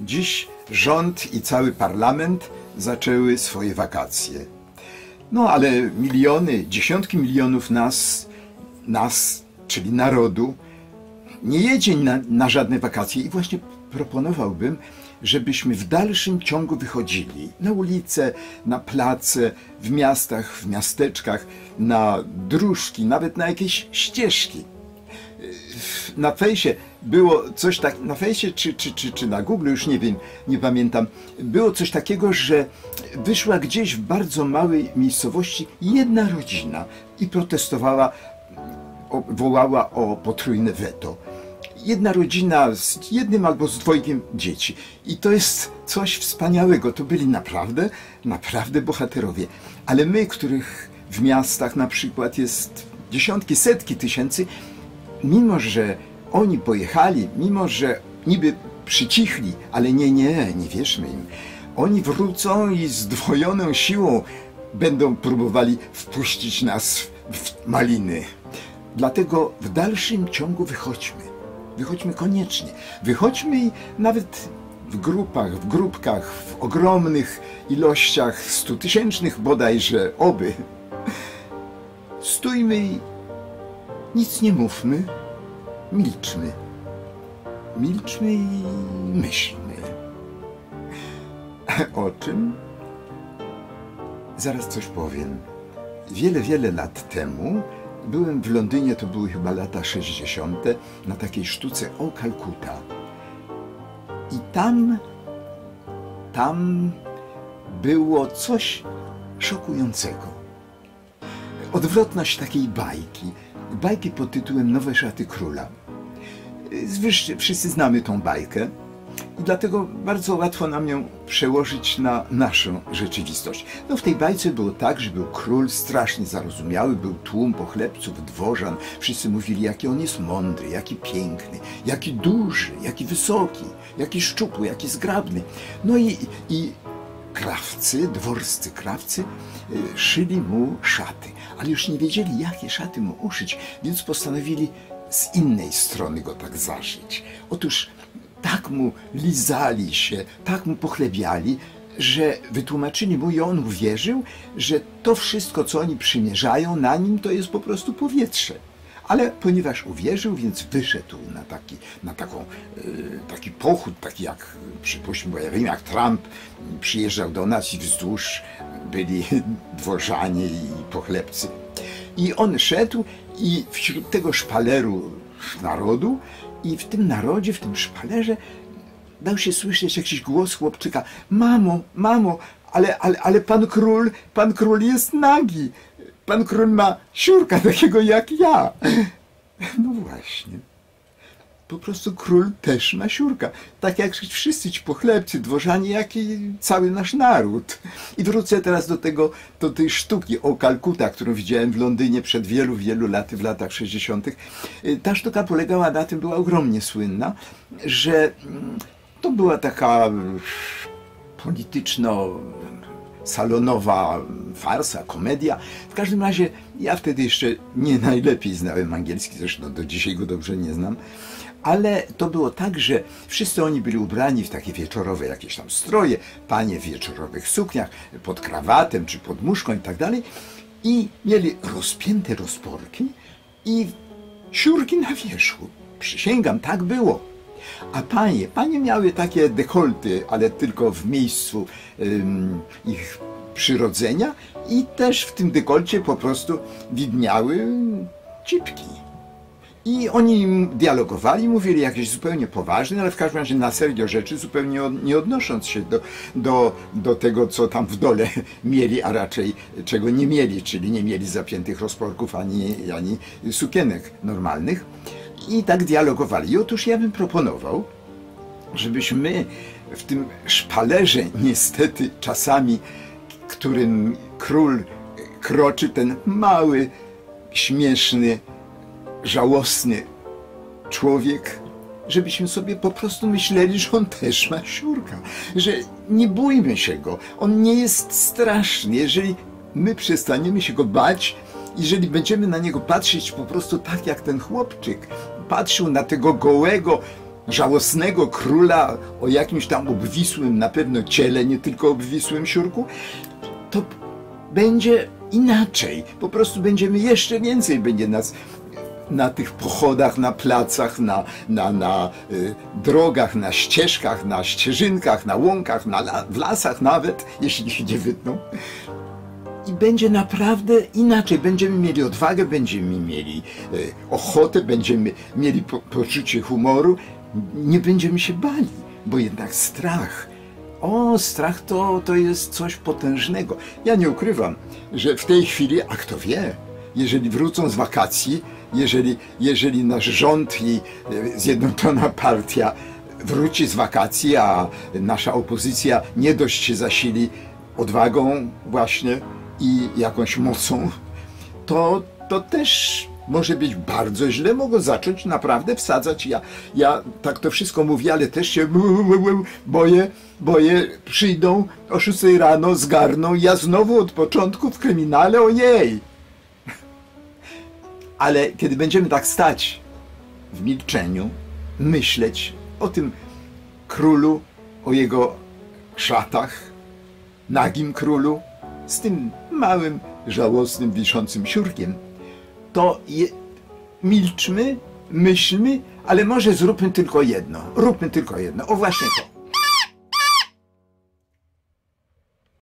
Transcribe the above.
Dziś rząd i cały parlament zaczęły swoje wakacje. No ale miliony, dziesiątki milionów nas, nas, czyli narodu, nie jedzie na, na żadne wakacje i właśnie proponowałbym, żebyśmy w dalszym ciągu wychodzili na ulice, na place, w miastach, w miasteczkach, na dróżki, nawet na jakieś ścieżki. Na fejsie było coś tak, na fejsie czy, czy, czy, czy na Google, już nie wiem, nie pamiętam, było coś takiego, że wyszła gdzieś w bardzo małej miejscowości jedna rodzina i protestowała, o, wołała o potrójne weto jedna rodzina z jednym albo z dwojgiem dzieci. I to jest coś wspaniałego. To byli naprawdę, naprawdę bohaterowie. Ale my, których w miastach na przykład jest dziesiątki, setki tysięcy, mimo że oni pojechali, mimo że niby przycichli, ale nie, nie, nie wierzmy im. Oni wrócą i z dwojoną siłą będą próbowali wpuścić nas w maliny. Dlatego w dalszym ciągu wychodźmy. Wychodźmy koniecznie. Wychodźmy i nawet w grupach, w grupkach, w ogromnych ilościach, stutysięcznych bodajże, oby. Stójmy nic nie mówmy, milczmy. Milczmy i myślmy. O czym? Zaraz coś powiem. Wiele, wiele lat temu byłem w Londynie, to były chyba lata 60., na takiej sztuce o Kalkuta. I tam, tam było coś szokującego. Odwrotność takiej bajki. Bajki pod tytułem Nowe szaty króla. Wszyscy znamy tą bajkę. I dlatego bardzo łatwo nam ją przełożyć na naszą rzeczywistość. No w tej bajce było tak, że był król strasznie zarozumiały, był tłum pochlebców, dworzan. Wszyscy mówili, jaki on jest mądry, jaki piękny, jaki duży, jaki wysoki, jaki szczupły, jaki zgrabny. No i, i krawcy, dworscy krawcy y, szyli mu szaty, ale już nie wiedzieli, jakie szaty mu uszyć, więc postanowili z innej strony go tak zaszyć. Otóż tak mu lizali się, tak mu pochlebiali, że wytłumaczyli mu i on uwierzył, że to wszystko, co oni przymierzają na nim, to jest po prostu powietrze. Ale ponieważ uwierzył, więc wyszedł na taki, na taką, y, taki pochód, taki jak, przypuśćmy, bo ja wiem, jak Trump przyjeżdżał do nas i wzdłuż byli dworzanie i pochlebcy. I on szedł i wśród tego szpaleru narodu i w tym narodzie, w tym szpalerze dał się słyszeć jakiś głos chłopczyka. Mamo, mamo, ale, ale, ale pan król, pan król jest nagi. Pan król ma siurka takiego jak ja. No właśnie. Po prostu król też ma siurka. Tak jak wszyscy ci pochlebcy, dworzanie, jak i cały nasz naród. I wrócę teraz do tego, do tej sztuki o Kalkuta, którą widziałem w Londynie przed wielu, wielu laty, w latach 60. Ta sztuka polegała na tym, była ogromnie słynna, że mm, to była taka polityczno salonowa farsa, komedia. W każdym razie ja wtedy jeszcze nie najlepiej znałem angielski, zresztą do dzisiaj go dobrze nie znam ale to było tak, że wszyscy oni byli ubrani w takie wieczorowe jakieś tam stroje, panie w wieczorowych sukniach, pod krawatem czy pod muszką i tak dalej i mieli rozpięte rozporki i siurki na wierzchu. Przysięgam, tak było. A panie, panie miały takie dekolty, ale tylko w miejscu um, ich przyrodzenia i też w tym dekolcie po prostu widniały cipki. I oni dialogowali, mówili jakieś zupełnie poważne, ale w każdym razie na serio rzeczy, zupełnie nie odnosząc się do, do, do tego, co tam w dole mieli, a raczej czego nie mieli, czyli nie mieli zapiętych rozporków ani, ani sukienek normalnych. I tak dialogowali. I otóż ja bym proponował, żebyśmy w tym szpalerze, niestety czasami, którym król kroczy, ten mały, śmieszny, żałosny człowiek, żebyśmy sobie po prostu myśleli, że on też ma siurka, że nie bójmy się go, on nie jest straszny. Jeżeli my przestaniemy się go bać, jeżeli będziemy na niego patrzeć po prostu tak jak ten chłopczyk patrzył na tego gołego, żałosnego króla o jakimś tam obwisłym na pewno ciele, nie tylko obwisłym siurku, to będzie inaczej. Po prostu będziemy jeszcze więcej, będzie nas na tych pochodach, na placach, na, na, na y, drogach, na ścieżkach, na ścieżynkach, na łąkach, na, w lasach nawet, jeśli się nie wytną. I będzie naprawdę inaczej. Będziemy mieli odwagę, będziemy mieli y, ochotę, będziemy mieli po, poczucie humoru. Nie będziemy się bali, bo jednak strach. O, strach to, to jest coś potężnego. Ja nie ukrywam, że w tej chwili, a kto wie, jeżeli wrócą z wakacji, jeżeli, jeżeli nasz rząd i e, Zjednoczona Partia wróci z wakacji, a nasza opozycja nie dość się zasili odwagą właśnie i jakąś mocą, to, to też może być bardzo źle, mogą zacząć naprawdę wsadzać. Ja, ja tak to wszystko mówię, ale też się boję, boję, przyjdą o 6 rano, zgarną, ja znowu od początku w kryminale, ojej! Ale kiedy będziemy tak stać w milczeniu, myśleć o tym królu, o jego szatach, nagim królu, z tym małym, żałosnym, wiszącym siurkiem, to je, milczmy, myślmy, ale może zróbmy tylko jedno. Róbmy tylko jedno. O właśnie to.